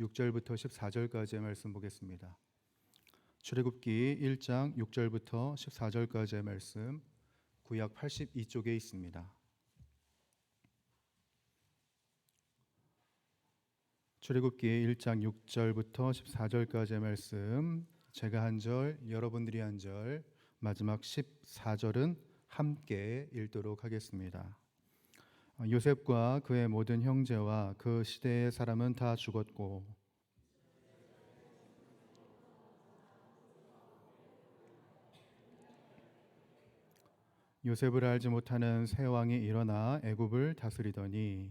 6절부터 14절까지의 말씀 보겠습니다. 출애굽기 1장 6절부터 14절까지의 말씀 구약 82쪽에 있습니다. 출애굽기 1장 6절부터 14절까지의 말씀 제가 한 절, 여러분들이 한 절, 마지막 14절은 함께 읽도록 하겠습니다. 요셉과 그의 모든 형제와 그 시대의 사람은 다 죽었고 요셉을 알지 못하는 새 왕이 일어나 애굽을 다스리더니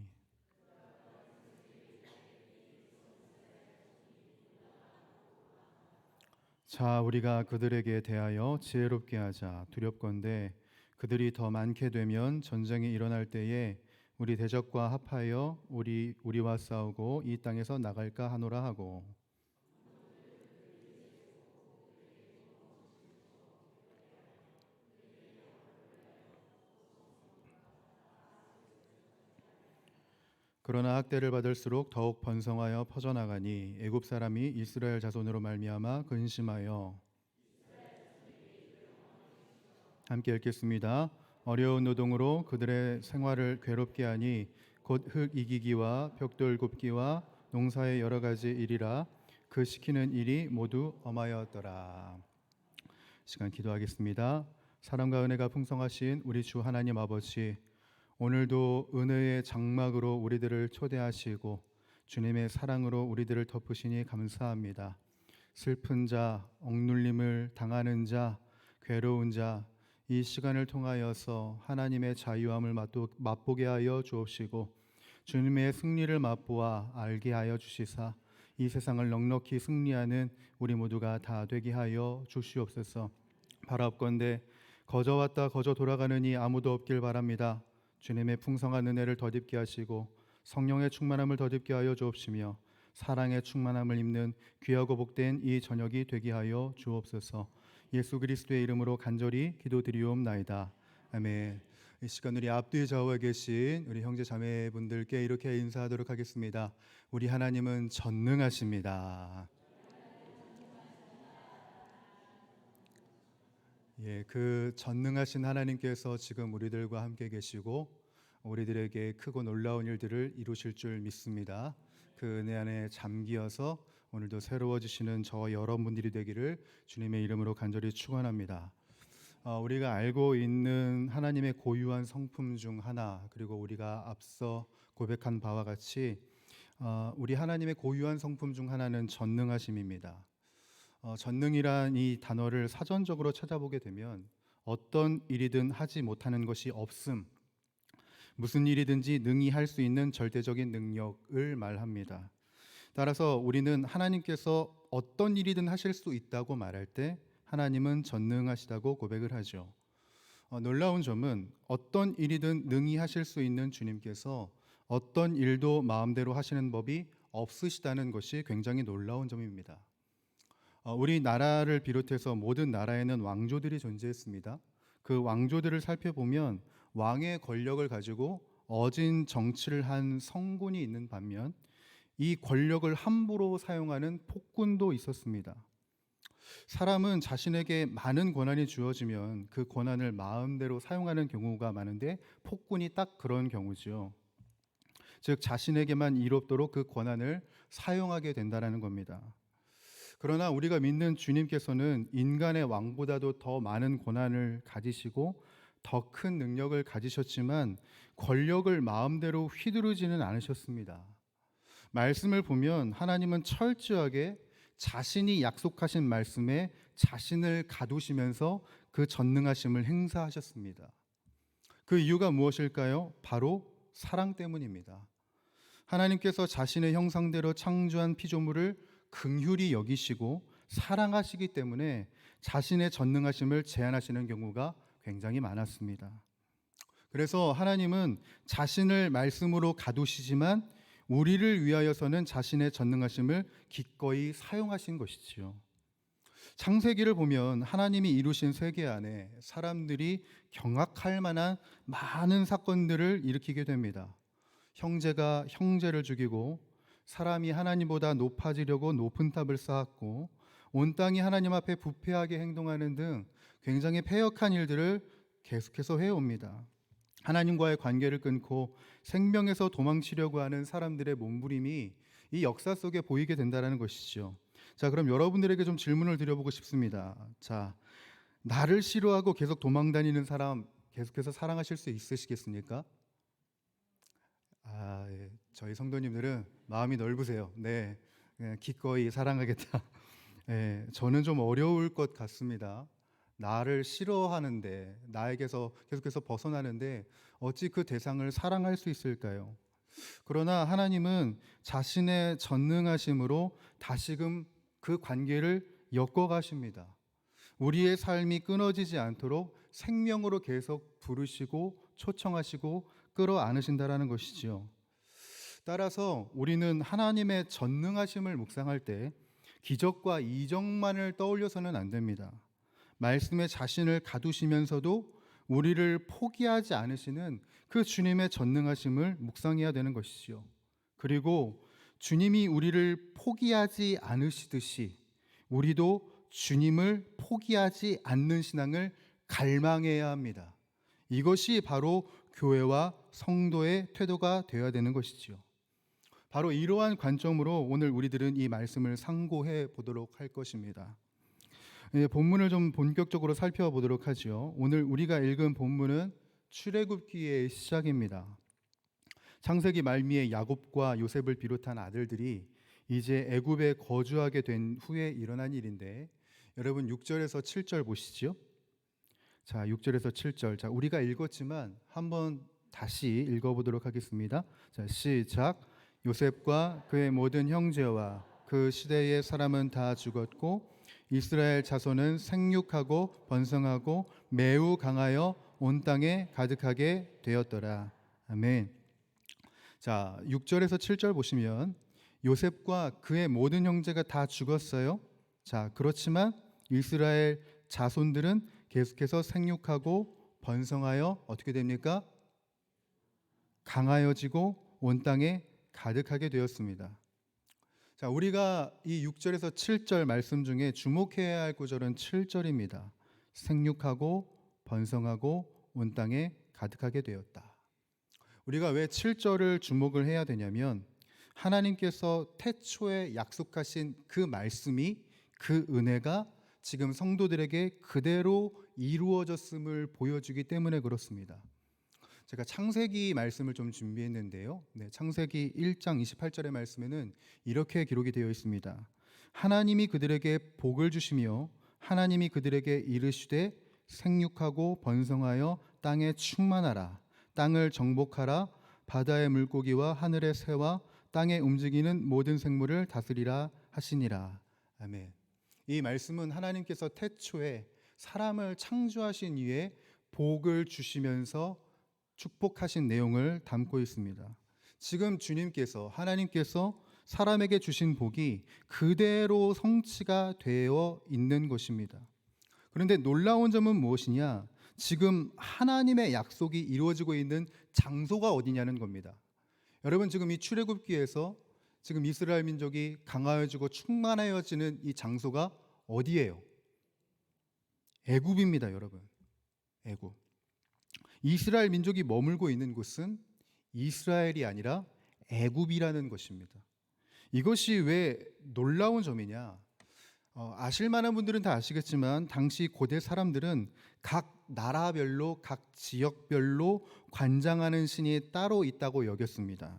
자 우리가 그들에게 대하여 지혜롭게 하자. 두렵건대 그들이 더 많게 되면 전쟁이 일어날 때에 우리 대적과 합하여 우리 우리와 싸우고 이 땅에서 나갈까 하노라 하고 그러나 학대를 받을수록 더욱 번성하여 퍼져나가니 애굽 사람이 이스라엘 자손으로 말미암아 근심하여 함께 읽겠습니다. 어려운 노동으로 그들의 생활을 괴롭게 하니 곧 흙 이기기와 벽돌 굽기와 농사의 여러 가지 일이라 그 시키는 일이 모두 엄하였더라. 시간 기도하겠습니다. 사랑과 은혜가 풍성하신 우리 주 하나님 아버지 오늘도 은혜의 장막으로 우리들을 초대하시고 주님의 사랑으로 우리들을 덮으시니 감사합니다. 슬픈 자, 억눌림을 당하는 자, 괴로운 자, 이 시간을 통하여서 하나님의 자유함을 맛보게 하여 주옵시고 주님의 승리를 맛보아 알게 하여 주시사 이 세상을 넉넉히 승리하는 우리 모두가 다 되게 하여 주시옵소서. 바랍건대 거저 왔다 거저 돌아가느니 아무도 없길 바랍니다. 주님의 풍성한 은혜를 덧입게 하시고 성령의 충만함을 덧입게 하여 주옵시며 사랑의 충만함을 입는 귀하고 복된 이 저녁이 되게 하여 주옵소서. 예수 그리스도의 이름으로 간절히 기도드리옵나이다. 아멘. 이 시간 우리 앞뒤 좌우에 계신 우리 형제 자매분들께 이렇게 인사하도록 하겠습니다. 우리 하나님은 전능하십니다. 예, 그 전능하신 하나님께서 지금 우리들과 함께 계시고 우리들에게 크고 놀라운 일들을 이루실 줄 믿습니다. 그 은혜 안에 잠기어서 오늘도 새로워지시는 저 여러분들이 되기를 주님의 이름으로 간절히 축원합니다. 어, 우리가 알고 있는 하나님의 고유한 성품 중 하나 그리고 우리가 앞서 고백한 바와 같이 어, 우리 하나님의 고유한 성품 중 하나는 전능하심입니다. 어, 전능이란 이 단어를 사전적으로 찾아보게 되면 어떤 일이든 하지 못하는 것이 없음, 무슨 일이든지 능히 할 수 있는 절대적인 능력을 말합니다. 따라서 우리는 하나님께서 어떤 일이든 하실 수 있다고 말할 때 하나님은 전능하시다고 고백을 하죠. 어, 놀라운 점은 어떤 일이든 능히 하실 수 있는 주님께서 어떤 일도 마음대로 하시는 법이 없으시다는 것이 굉장히 놀라운 점입니다. 어, 우리 나라를 비롯해서 모든 나라에는 왕조들이 존재했습니다. 그 왕조들을 살펴보면 왕의 권력을 가지고 어진 정치를 한 성군이 있는 반면 이 권력을 함부로 사용하는 폭군도 있었습니다. 사람은 자신에게 많은 권한이 주어지면 그 권한을 마음대로 사용하는 경우가 많은데 폭군이 딱 그런 경우지요. 즉 자신에게만 이롭도록 그 권한을 사용하게 된다라는 겁니다. 그러나 우리가 믿는 주님께서는 인간의 왕보다도 더 많은 권한을 가지시고 더 큰 능력을 가지셨지만 권력을 마음대로 휘두르지는 않으셨습니다. 말씀을 보면 하나님은 철저하게 자신이 약속하신 말씀에 자신을 가두시면서 그 전능하심을 행사하셨습니다. 그 이유가 무엇일까요? 바로 사랑 때문입니다. 하나님께서 자신의 형상대로 창조한 피조물을 긍휼히 여기시고 사랑하시기 때문에 자신의 전능하심을 제한하시는 경우가 굉장히 많았습니다. 그래서 하나님은 자신을 말씀으로 가두시지만 우리를 위하여서는 자신의 전능하심을 기꺼이 사용하신 것이지요. 창세기를 보면 하나님이 이루신 세계 안에 사람들이 경악할 만한 많은 사건들을 일으키게 됩니다. 형제가 형제를 죽이고 사람이 하나님보다 높아지려고 높은 탑을 쌓았고 온 땅이 하나님 앞에 부패하게 행동하는 등 굉장히 패역한 일들을 계속해서 해옵니다. 하나님과의 관계를 끊고 생명에서 도망치려고 하는 사람들의 몸부림이 이 역사 속에 보이게 된다는 것이죠. 자, 그럼 여러분들에게 좀 질문을 드려보고 싶습니다. 자, 나를 싫어하고 계속 도망다니는 사람 계속해서 사랑하실 수 있으시겠습니까? 아, 예. 저희 성도님들은 마음이 넓으세요. 네, 예, 기꺼이 사랑하겠다. 예, 저는 좀 어려울 것 같습니다. 나를 싫어하는데 나에게서 계속해서 벗어나는데 어찌 그 대상을 사랑할 수 있을까요? 그러나 하나님은 자신의 전능하심으로 다시금 그 관계를 엮어 가십니다. 우리의 삶이 끊어지지 않도록 생명으로 계속 부르시고 초청하시고 끌어안으신다라는 것이지요. 따라서 우리는 하나님의 전능하심을 묵상할 때 기적과 이적만을 떠올려서는 안 됩니다. 말씀에 자신을 가두시면서도 우리를 포기하지 않으시는 그 주님의 전능하심을 묵상해야 되는 것이지요. 그리고 주님이 우리를 포기하지 않으시듯이 우리도 주님을 포기하지 않는 신앙을 갈망해야 합니다. 이것이 바로 교회와 성도의 태도가 되어야 되는 것이지요. 바로 이러한 관점으로 오늘 우리들은 이 말씀을 상고해 보도록 할 것입니다. 예, 본문을 좀 본격적으로 살펴보도록 하죠. 오늘 우리가 읽은 본문은 출애굽기의 시작입니다. 창세기 말미에 야곱과 요셉을 비롯한 아들들이 이제 애굽에 거주하게 된 후에 일어난 일인데 여러분 6절에서 7절 보시죠. 자, 6절에서 7절. 자, 우리가 읽었지만 한번 다시 읽어 보도록 하겠습니다. 자, 시작. 요셉과 그의 모든 형제와 그 시대의 사람은 다 죽었고 이스라엘 자손은 생육하고 번성하고 매우 강하여 온 땅에 가득하게 되었더라. 아멘. 자, 6절에서 7절 보시면 요셉과 그의 모든 형제가 다 죽었어요. 자, 그렇지만 이스라엘 자손들은 계속해서 생육하고 번성하여 어떻게 됩니까? 강하여지고 온 땅에 가득하게 되었습니다. 자, 우리가 이 6절에서 7절 말씀 중에 주목해야 할 구절은 7절입니다. 생육하고 번성하고 온 땅에 가득하게 되었다. 우리가 왜 7절을 주목을 해야 되냐면 하나님께서 태초에 약속하신 그 말씀이 그 은혜가 지금 성도들에게 그대로 이루어졌음을 보여주기 때문에 그렇습니다. 제가 창세기 말씀을 좀 준비했는데요. 네, 창세기 1장 28절의 말씀에는 이렇게 기록이 되어 있습니다. 하나님이 그들에게 복을 주시며 하나님이 그들에게 이르시되 생육하고 번성하여 땅에 충만하라 땅을 정복하라 바다의 물고기와 하늘의 새와 땅에 움직이는 모든 생물을 다스리라 하시니라. 아멘. 이 말씀은 하나님께서 태초에 사람을 창조하신 이후에 복을 주시면서 축복하신 내용을 담고 있습니다. 지금 주님께서 하나님께서 사람에게 주신 복이 그대로 성취가 되어 있는 것입니다. 그런데 놀라운 점은 무엇이냐? 지금 하나님의 약속이 이루어지고 있는 장소가 어디냐는 겁니다. 여러분 지금 이 출애굽기에서 지금 이스라엘 민족이 강하여지고 충만하여지는 이 장소가 어디예요? 애굽입니다, 여러분. 애굽. 이스라엘 민족이 머물고 있는 곳은 이스라엘이 아니라 애굽이라는 것입니다. 이것이 왜 놀라운 점이냐? 어, 아실 만한 분들은 다 아시겠지만 당시 고대 사람들은 각 나라별로 각 지역별로 관장하는 신이 따로 있다고 여겼습니다.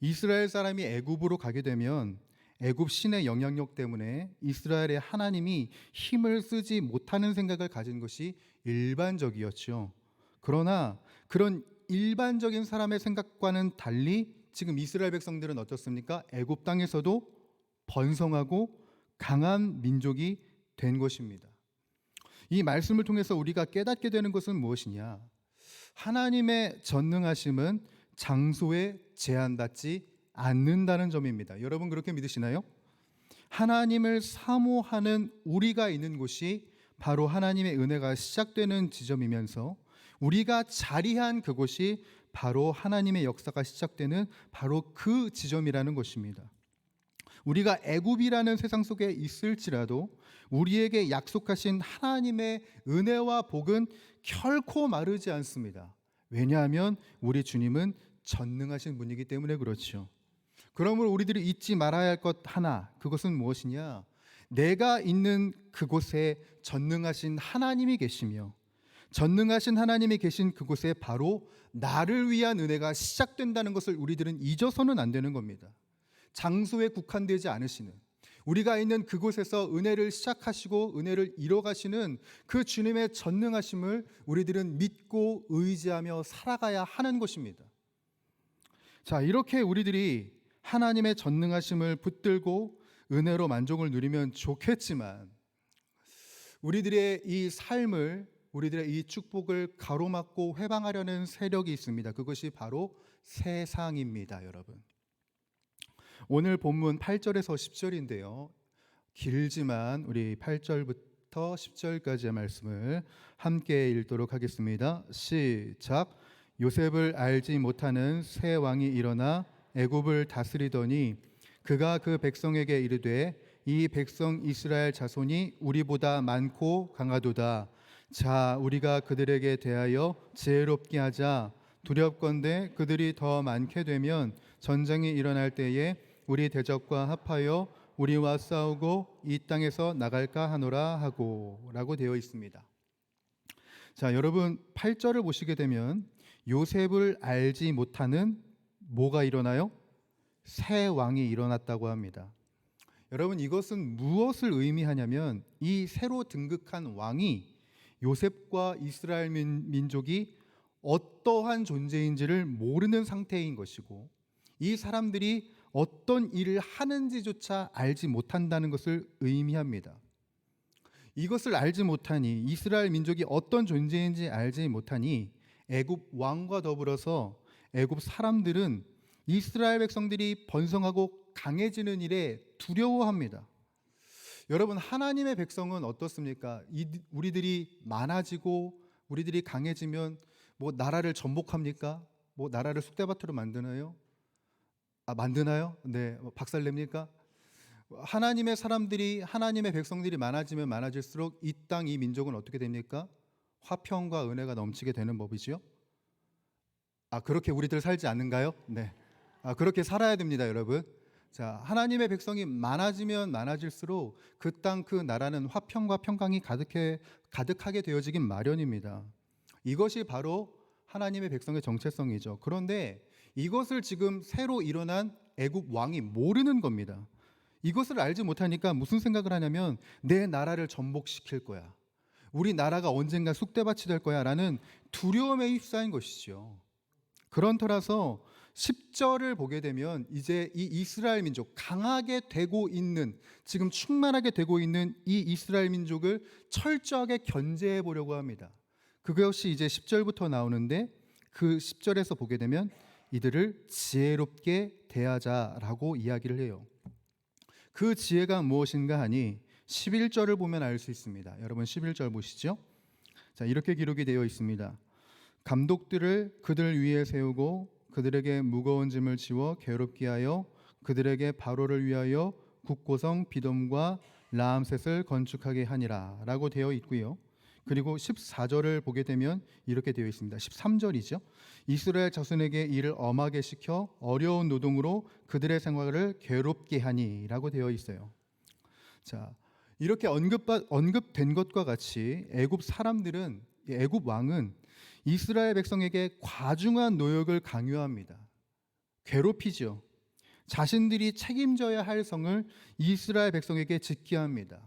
이스라엘 사람이 애굽으로 가게 되면 애굽 신의 영향력 때문에 이스라엘의 하나님이 힘을 쓰지 못하는 생각을 가진 것이 일반적이었죠. 그러나 그런 일반적인 사람의 생각과는 달리 지금 이스라엘 백성들은 어떻습니까? 애굽 땅에서도 번성하고 강한 민족이 된 것입니다. 이 말씀을 통해서 우리가 깨닫게 되는 것은 무엇이냐? 하나님의 전능하심은 장소에 제한받지 않는다는 점입니다. 여러분 그렇게 믿으시나요? 하나님을 사모하는 우리가 있는 곳이 바로 하나님의 은혜가 시작되는 지점이면서 우리가 자리한 그곳이 바로 하나님의 역사가 시작되는 바로 그 지점이라는 것입니다. 우리가 애굽이라는 세상 속에 있을지라도 우리에게 약속하신 하나님의 은혜와 복은 결코 마르지 않습니다. 왜냐하면 우리 주님은 전능하신 분이기 때문에 그렇죠. 그러므로 우리들이 잊지 말아야 할 것 하나, 그것은 무엇이냐? 내가 있는 그곳에 전능하신 하나님이 계시며 전능하신 하나님이 계신 그곳에 바로 나를 위한 은혜가 시작된다는 것을 우리들은 잊어서는 안 되는 겁니다. 장소에 국한되지 않으시는 우리가 있는 그곳에서 은혜를 시작하시고 은혜를 이뤄가시는 그 주님의 전능하심을 우리들은 믿고 의지하며 살아가야 하는 것입니다. 자, 이렇게 우리들이 하나님의 전능하심을 붙들고 은혜로 만족을 누리면 좋겠지만 우리들의 이 삶을 우리들의 이 축복을 가로막고 회방하려는 세력이 있습니다. 그것이 바로 세상입니다, 여러분. 오늘 본문 8절에서 10절인데요. 길지만 우리 8절부터 10절까지의 말씀을 함께 읽도록 하겠습니다. 시작. 요셉을 알지 못하는 새 왕이 일어나 애굽을 다스리더니 그가 그 백성에게 이르되 이 백성 이스라엘 자손이 우리보다 많고 강하도다. 자, 우리가 그들에게 대하여 지혜롭게 하자. 두렵건대 그들이 더 많게 되면 전쟁이 일어날 때에 우리 대적과 합하여 우리와 싸우고 이 땅에서 나갈까 하노라 하고라고 되어 있습니다. 자, 여러분 8절을 보시게 되면 요셉을 알지 못하는 뭐가 일어나요? 새 왕이 일어났다고 합니다. 여러분 이것은 무엇을 의미하냐면 이 새로 등극한 왕이 요셉과 이스라엘 민, 민족이 어떠한 존재인지를 모르는 상태인 것이고 이 사람들이 어떤 일을 하는지조차 알지 못한다는 것을 의미합니다. 이것을 알지 못하니 이스라엘 민족이 어떤 존재인지 알지 못하니 애굽 왕과 더불어서 애굽 사람들은 이스라엘 백성들이 번성하고 강해지는 일에 두려워합니다. 여러분 하나님의 백성은 어떻습니까? 우리들이 많아지고 우리들이 강해지면 뭐 나라를 전복합니까? 뭐 나라를 쑥대밭으로 만드나요? 아 만드나요? 네, 뭐 박살냅니까? 하나님의 사람들이 하나님의 백성들이 많아지면 많아질수록 이 땅 이 민족은 어떻게 됩니까? 화평과 은혜가 넘치게 되는 법이지요. 아 그렇게 우리들 살지 않는가요? 네. 아 그렇게 살아야 됩니다, 여러분. 자, 하나님의 백성이 많아지면 많아질수록 그 땅 그 나라는 화평과 평강이 가득해 가득하게 되어지긴 마련입니다. 이것이 바로 하나님의 백성의 정체성이죠. 그런데 이것을 지금 새로 일어난 애굽 왕이 모르는 겁니다. 이것을 알지 못하니까 무슨 생각을 하냐면 내 나라를 전복시킬 거야. 우리 나라가 언젠가 쑥대밭이 될 거야 라는 두려움에 휩싸인 것이죠. 그런 터라서 10절을 보게 되면 이제 이 이스라엘 민족 강하게 되고 있는 지금 충만하게 되고 있는 이 이스라엘 민족을 철저하게 견제해 보려고 합니다. 그것이 이제 10절부터 나오는데 그 10절에서 보게 되면 이들을 지혜롭게 대하자라고 이야기를 해요. 그 지혜가 무엇인가 하니 11절을 보면 알 수 있습니다. 여러분 11절 보시죠. 자, 이렇게 기록이 되어 있습니다. 감독들을 그들 위에 세우고 그들에게 무거운 짐을 지워 괴롭게 하여 그들에게 바로를 위하여 국고성 비돔과 라암셋을 건축하게 하니라라고 되어 있고요. 그리고 14절을 보게 되면 이렇게 되어 있습니다. 13절이죠. 이스라엘 자손에게 일을 엄하게 시켜 어려운 노동으로 그들의 생활을 괴롭게 하니라고 되어 있어요. 자, 이렇게 언급 언급된 것과 같이 애굽 사람들은 애굽 왕은 이스라엘 백성에게 과중한 노역을 강요합니다. 괴롭히죠. 자신들이 책임져야 할 성을 이스라엘 백성에게 짓게 합니다.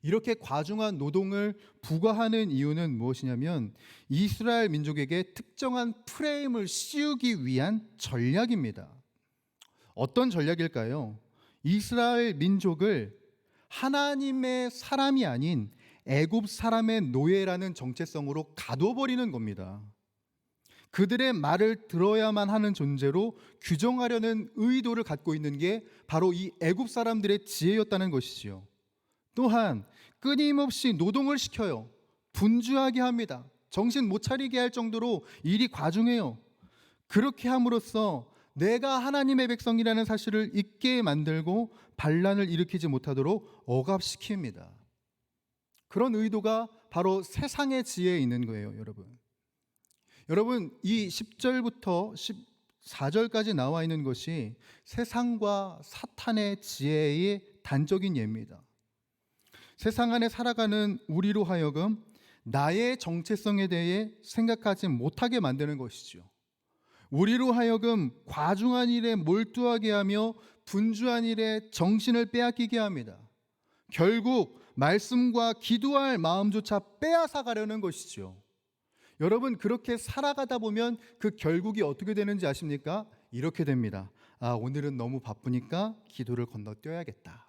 이렇게 과중한 노동을 부과하는 이유는 무엇이냐면 이스라엘 민족에게 특정한 프레임을 씌우기 위한 전략입니다. 어떤 전략일까요? 이스라엘 민족을 하나님의 사람이 아닌 애굽 사람의 노예라는 정체성으로 가둬버리는 겁니다. 그들의 말을 들어야만 하는 존재로 규정하려는 의도를 갖고 있는 게 바로 이 애굽 사람들의 지혜였다는 것이지요. 또한 끊임없이 노동을 시켜요. 분주하게 합니다. 정신 못 차리게 할 정도로 일이 과중해요. 그렇게 함으로써 내가 하나님의 백성이라는 사실을 잊게 만들고 반란을 일으키지 못하도록 억압시킵니다. 그런 의도가 바로 세상의 지혜에 있는 거예요, 여러분. 여러분, 이 10절부터 14절까지 나와 있는 것이 세상과 사탄의 지혜의 단적인 예입니다. 세상 안에 살아가는 우리로 하여금 나의 정체성에 대해 생각하지 못하게 만드는 것이죠. 우리로 하여금 과중한 일에 몰두하게 하며 분주한 일에 정신을 빼앗기게 합니다. 결국 말씀과 기도할 마음조차 빼앗아 가려는 것이죠. 여러분 그렇게 살아가다 보면 그 결국이 어떻게 되는지 아십니까? 이렇게 됩니다. 아, 오늘은 너무 바쁘니까 기도를 건너뛰어야겠다.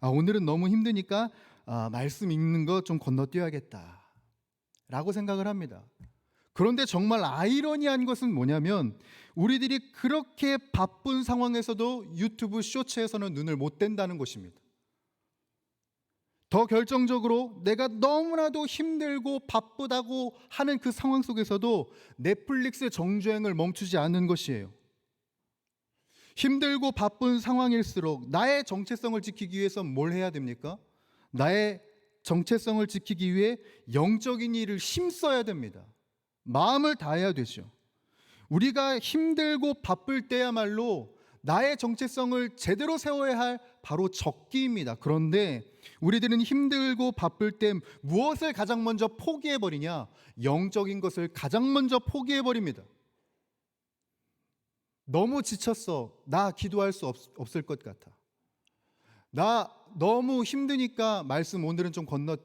아, 오늘은 너무 힘드니까 아, 말씀 읽는 거 좀 건너뛰어야겠다. 라고 생각을 합니다. 그런데 정말 아이러니한 것은 뭐냐면 우리들이 그렇게 바쁜 상황에서도 유튜브 쇼츠에서는 눈을 못 뗀다는 것입니다. 더 결정적으로 내가 너무나도 힘들고 바쁘다고 하는 그 상황 속에서도 넷플릭스 정주행을 멈추지 않는 것이에요. 힘들고 바쁜 상황일수록 나의 정체성을 지키기 위해서 뭘 해야 됩니까? 나의 정체성을 지키기 위해 영적인 일을 힘써야 됩니다. 마음을 다해야 되죠. 우리가 힘들고 바쁠 때야말로 나의 정체성을 제대로 세워야 할 바로 적기입니다. 그런데 우리들은 힘들고 바쁠 때 무엇을 가장 먼저 포기해 버리냐? 영적인 것을 가장 먼저 포기해 버립니다. 너무 지쳤어. 나 기도할 수 없, 없을 것 같아. 나 너무 힘드니까 말씀 오늘은 좀 건너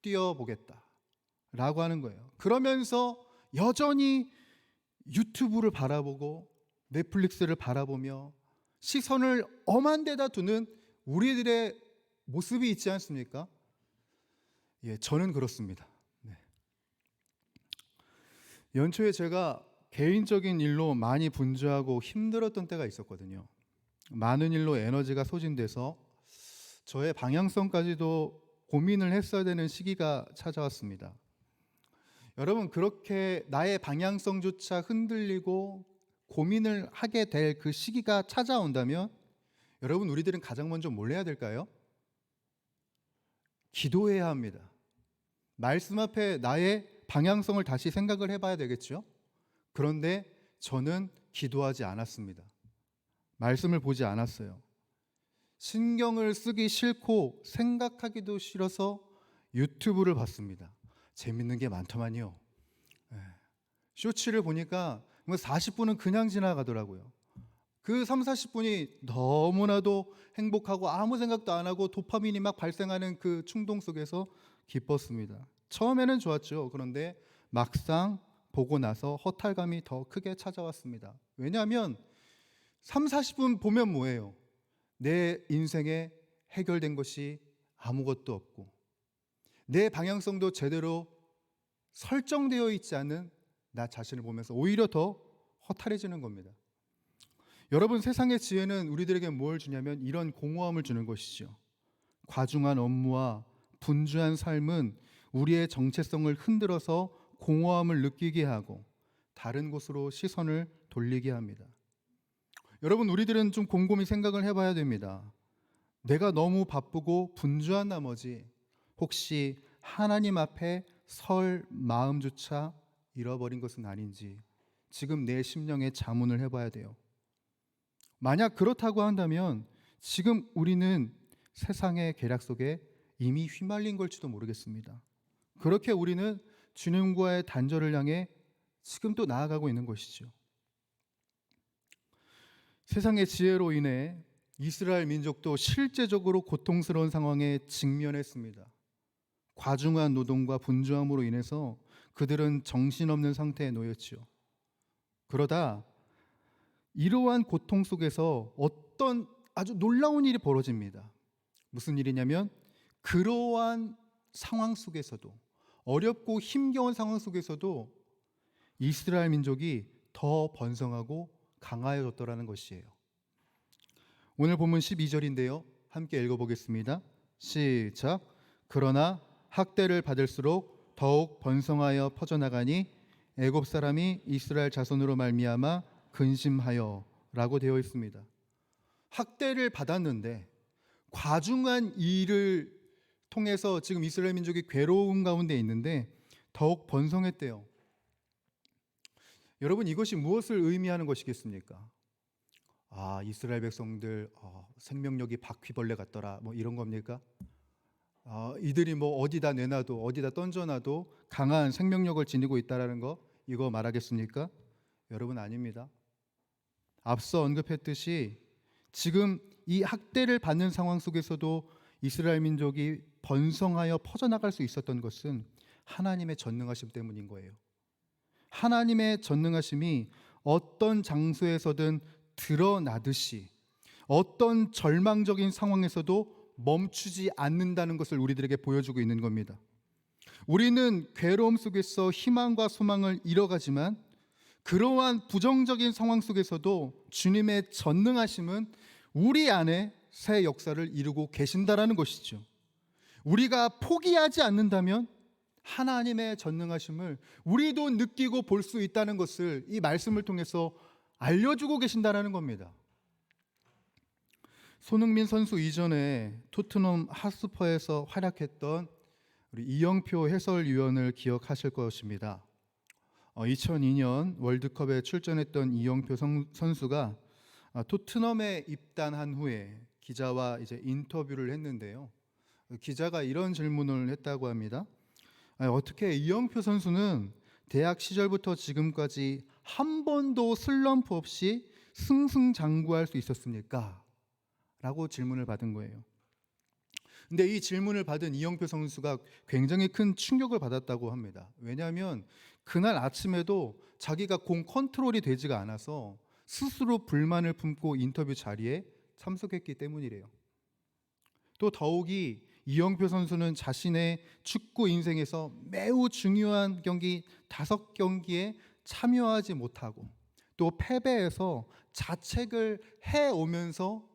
뛰어 보겠다. 라고 하는 거예요. 그러면서 여전히 유튜브를 바라보고 넷플릭스를 바라보며 시선을 엄한 데다 두는 우리들의 모습이 있지 않습니까? 예, 저는 그렇습니다. 네. 연초에 제가 개인적인 일로 많이 분주하고 힘들었던 때가 있었거든요. 많은 일로 에너지가 소진돼서 저의 방향성까지도 고민을 했어야 되는 시기가 찾아왔습니다. 여러분 그렇게 나의 방향성조차 흔들리고 고민을 하게 될 그 시기가 찾아온다면 여러분 우리들은 가장 먼저 뭘 해야 될까요? 기도해야 합니다. 말씀 앞에 나의 방향성을 다시 생각을 해봐야 되겠죠. 그런데 저는 기도하지 않았습니다. 말씀을 보지 않았어요. 신경을 쓰기 싫고 생각하기도 싫어서 유튜브를 봤습니다. 재밌는 게 많더만요. 예. 쇼츠를 보니까 40분은 뭐 그냥 지나가더라고요. 그 3, 40분이 너무나도 행복하고 아무 생각도 안 하고 도파민이 막 발생하는 그 충동 속에서 기뻤습니다. 처음에는 좋았죠. 그런데 막상 보고 나서 허탈감이 더 크게 찾아왔습니다. 왜냐하면 3, 40분 보면 뭐예요? 내 인생에 해결된 것이 아무것도 없고 내 방향성도 제대로 설정되어 있지 않은 나 자신을 보면서 오히려 더 허탈해지는 겁니다. 여러분 세상의 지혜는 우리들에게 뭘 주냐면 이런 공허함을 주는 것이죠. 과중한 업무와 분주한 삶은 우리의 정체성을 흔들어서 공허함을 느끼게 하고 다른 곳으로 시선을 돌리게 합니다. 여러분 우리들은 좀 곰곰이 생각을 해봐야 됩니다. 내가 너무 바쁘고 분주한 나머지 혹시 하나님 앞에 설 마음조차 잃어버린 것은 아닌지 지금 내 심령에 자문을 해봐야 돼요. 만약 그렇다고 한다면 지금 우리는 세상의 계략 속에 이미 휘말린 걸지도 모르겠습니다. 그렇게 우리는 주님과의 단절을 향해 지금 또 나아가고 있는 것이죠. 세상의 지혜로 인해 이스라엘 민족도 실제적으로 고통스러운 상황에 직면했습니다. 과중한 노동과 분주함으로 인해서 그들은 정신없는 상태에 놓였지요. 그러다 이러한 고통 속에서 어떤 아주 놀라운 일이 벌어집니다. 무슨 일이냐면 그러한 상황 속에서도 어렵고 힘겨운 상황 속에서도 이스라엘 민족이 더 번성하고 강하여졌더라는 것이에요. 오늘 본문 12절인데요. 함께 읽어보겠습니다. 시작. 그러나 학대를 받을수록 더욱 번성하여 퍼져나가니 애굽 사람이 이스라엘 자손으로 말미암아 근심하여라고 되어 있습니다. 학대를 받았는데 과중한 일을 통해서 지금 이스라엘 민족이 괴로운 가운데 있는데 더욱 번성했대요. 여러분 이것이 무엇을 의미하는 것이겠습니까? 아 이스라엘 백성들 어, 생명력이 바퀴벌레 같더라 뭐 이런 겁니까? 아, 이들이 뭐 어디다 내놔도 어디다 던져놔도 강한 생명력을 지니고 있다라는 거 이거 말하겠습니까? 여러분 아닙니다. 앞서 언급했듯이 지금 이 학대를 받는 상황 속에서도 이스라엘 민족이 번성하여 퍼져나갈 수 있었던 것은 하나님의 전능하심 때문인 거예요. 하나님의 전능하심이 어떤 장소에서든 드러나듯이 어떤 절망적인 상황에서도 멈추지 않는다는 것을 우리들에게 보여주고 있는 겁니다. 우리는 괴로움 속에서 희망과 소망을 잃어가지만 그러한 부정적인 상황 속에서도 주님의 전능하심은 우리 안에 새 역사를 이루고 계신다라는 것이죠. 우리가 포기하지 않는다면 하나님의 전능하심을 우리도 느끼고 볼 수 있다는 것을 이 말씀을 통해서 알려주고 계신다라는 겁니다. 손흥민 선수 이전에 토트넘 핫스퍼에서 활약했던 우리 이영표 해설위원을 기억하실 것입니다. 어, 2002년 월드컵에 출전했던 이영표 선- 선수가 아, 토트넘에 입단한 후에 기자와 이제 인터뷰를 했는데요. 그 기자가 이런 질문을 했다고 합니다. 아, 어떻게 이영표 선수는 대학 시절부터 지금까지 한 번도 슬럼프 없이 승승장구할 수 있었습니까? 라고 질문을 받은 거예요. 근데 이 질문을 받은 이영표 선수가 굉장히 큰 충격을 받았다고 합니다. 왜냐하면 그날 아침에도 자기가 공 컨트롤이 되지가 않아서 스스로 불만을 품고 인터뷰 자리에 참석했기 때문이래요. 또 더욱이 이영표 선수는 자신의 축구 인생에서 매우 중요한 경기 다섯 경기에 참여하지 못하고 또 패배해서 자책을 해 오면서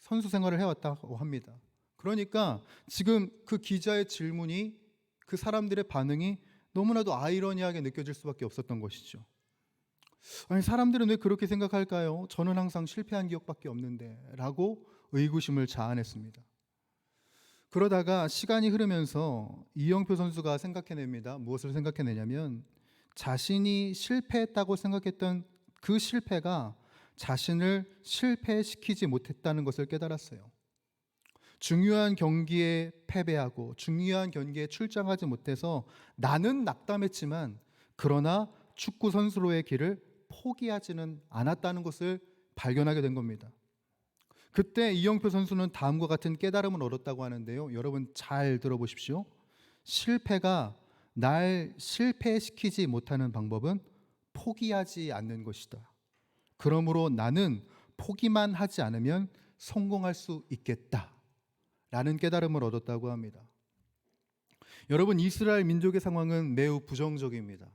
선수 생활을 해왔다고 합니다. 그러니까 지금 그 기자의 질문이 그 사람들의 반응이 너무나도 아이러니하게 느껴질 수밖에 없었던 것이죠. 아니 사람들은 왜 그렇게 생각할까요? 저는 항상 실패한 기억밖에 없는데 라고 의구심을 자아냈습니다. 그러다가 시간이 흐르면서 이영표 선수가 생각해냅니다. 무엇을 생각해내냐면 자신이 실패했다고 생각했던 그 실패가 자신을 실패시키지 못했다는 것을 깨달았어요. 중요한 경기에 패배하고 중요한 경기에 출장하지 못해서 나는 낙담했지만 그러나 축구 선수로의 길을 포기하지는 않았다는 것을 발견하게 된 겁니다. 그때 이영표 선수는 다음과 같은 깨달음을 얻었다고 하는데요. 여러분 잘 들어보십시오. 실패가 날 실패시키지 못하는 방법은 포기하지 않는 것이다. 그러므로 나는 포기만 하지 않으면 성공할 수 있겠다. 라는 깨달음을 얻었다고 합니다. 여러분 이스라엘 민족의 상황은 매우 부정적입니다.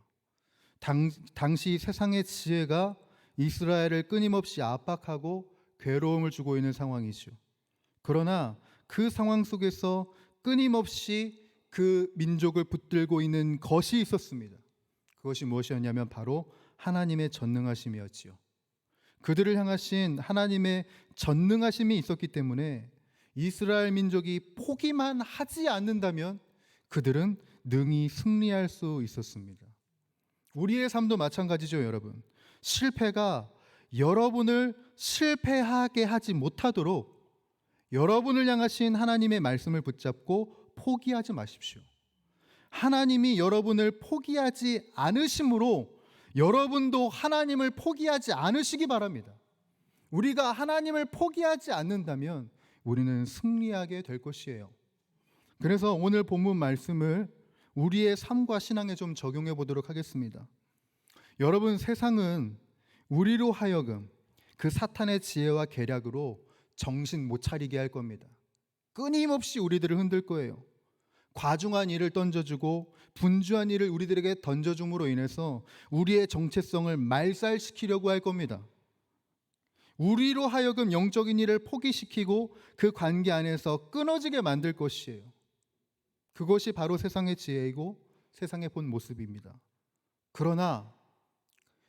당, 당시 세상의 지혜가 이스라엘을 끊임없이 압박하고 괴로움을 주고 있는 상황이죠. 그러나 그 상황 속에서 끊임없이 그 민족을 붙들고 있는 것이 있었습니다. 그것이 무엇이었냐면 바로 하나님의 전능하심이었지요. 그들을 향하신 하나님의 전능하심이 있었기 때문에 이스라엘 민족이 포기만 하지 않는다면 그들은 능히 승리할 수 있었습니다. 우리의 삶도 마찬가지죠, 여러분. 실패가 여러분을 실패하게 하지 못하도록 여러분을 향하신 하나님의 말씀을 붙잡고 포기하지 마십시오. 하나님이 여러분을 포기하지 않으심으로 여러분도 하나님을 포기하지 않으시기 바랍니다. 우리가 하나님을 포기하지 않는다면 우리는 승리하게 될 것이에요. 그래서 오늘 본문 말씀을 우리의 삶과 신앙에 좀 적용해 보도록 하겠습니다. 여러분 세상은 우리로 하여금 그 사탄의 지혜와 계략으로 정신 못 차리게 할 겁니다. 끊임없이 우리들을 흔들 거예요. 과중한 일을 던져주고 분주한 일을 우리들에게 던져줌으로 인해서 우리의 정체성을 말살시키려고 할 겁니다. 우리로 하여금 영적인 일을 포기시키고 그 관계 안에서 끊어지게 만들 것이에요. 그것이 바로 세상의 지혜이고 세상의 본 모습입니다. 그러나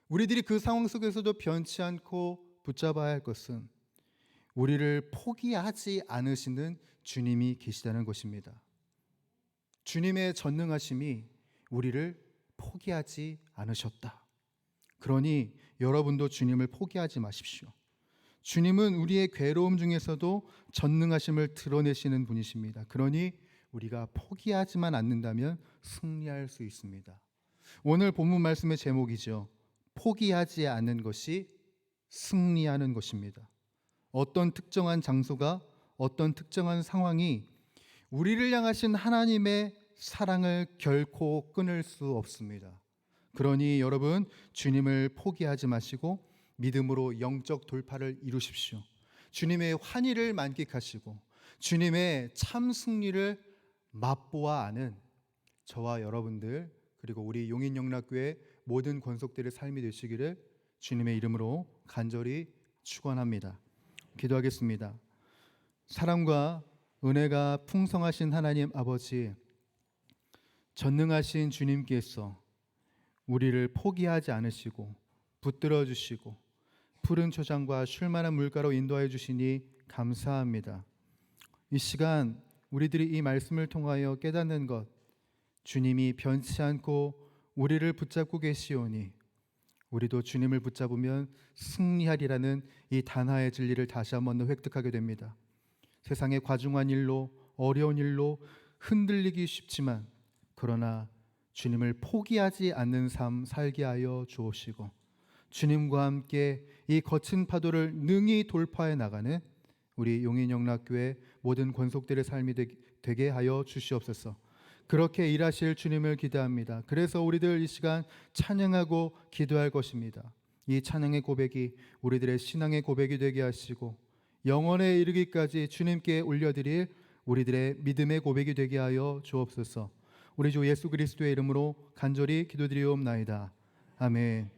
우리들이 그 상황 속에서도 변치 않고 붙잡아야 할 것은 우리를 포기하지 않으시는 주님이 계시다는 것입니다. 주님의 전능하심이 우리를 포기하지 않으셨다. 그러니 여러분도 주님을 포기하지 마십시오. 주님은 우리의 괴로움 중에서도 전능하심을 드러내시는 분이십니다. 그러니 우리가 포기하지만 않는다면 승리할 수 있습니다. 오늘 본문 말씀의 제목이죠. 포기하지 않는 것이 승리하는 것입니다. 어떤 특정한 장소가 어떤 특정한 상황이 우리를 향하신 하나님의 사랑을 결코 끊을 수 없습니다. 그러니 여러분 주님을 포기하지 마시고 믿음으로 영적 돌파를 이루십시오. 주님의 환희를 만끽하시고 주님의 참 승리를 맛보아 아는 저와 여러분들 그리고 우리 용인 영락교회 모든 권속들의 삶이 되시기를 주님의 이름으로 간절히 축원합니다. 기도하겠습니다. 사랑과 은혜가 풍성하신 하나님 아버지 전능하신 주님께서 우리를 포기하지 않으시고 붙들어 주시고 푸른 초장과 쉴만한 물가로 인도하여 주시니 감사합니다. 이 시간 우리들이 이 말씀을 통하여 깨닫는 것 주님이 변치 않고 우리를 붙잡고 계시오니 우리도 주님을 붙잡으면 승리하리라는 이 단하의 진리를 다시 한번 더 획득하게 됩니다. 세상의 과중한 일로 어려운 일로 흔들리기 쉽지만 그러나 주님을 포기하지 않는 삶 살게 하여 주옵시고 주님과 함께 이 거친 파도를 능히 돌파해 나가는 우리 용인영락교회 모든 권속들의 삶이 되- 되게 하여 주시옵소서. 그렇게 일하실 주님을 기대합니다. 그래서 우리들 이 시간 찬양하고 기도할 것입니다. 이 찬양의 고백이 우리들의 신앙의 고백이 되게 하시고 영원에 이르기까지 주님께 올려드릴 우리들의 믿음의 고백이 되게 하여 주옵소서. 우리 주 예수 그리스도의 이름으로 간절히 기도드리옵나이다. 아멘.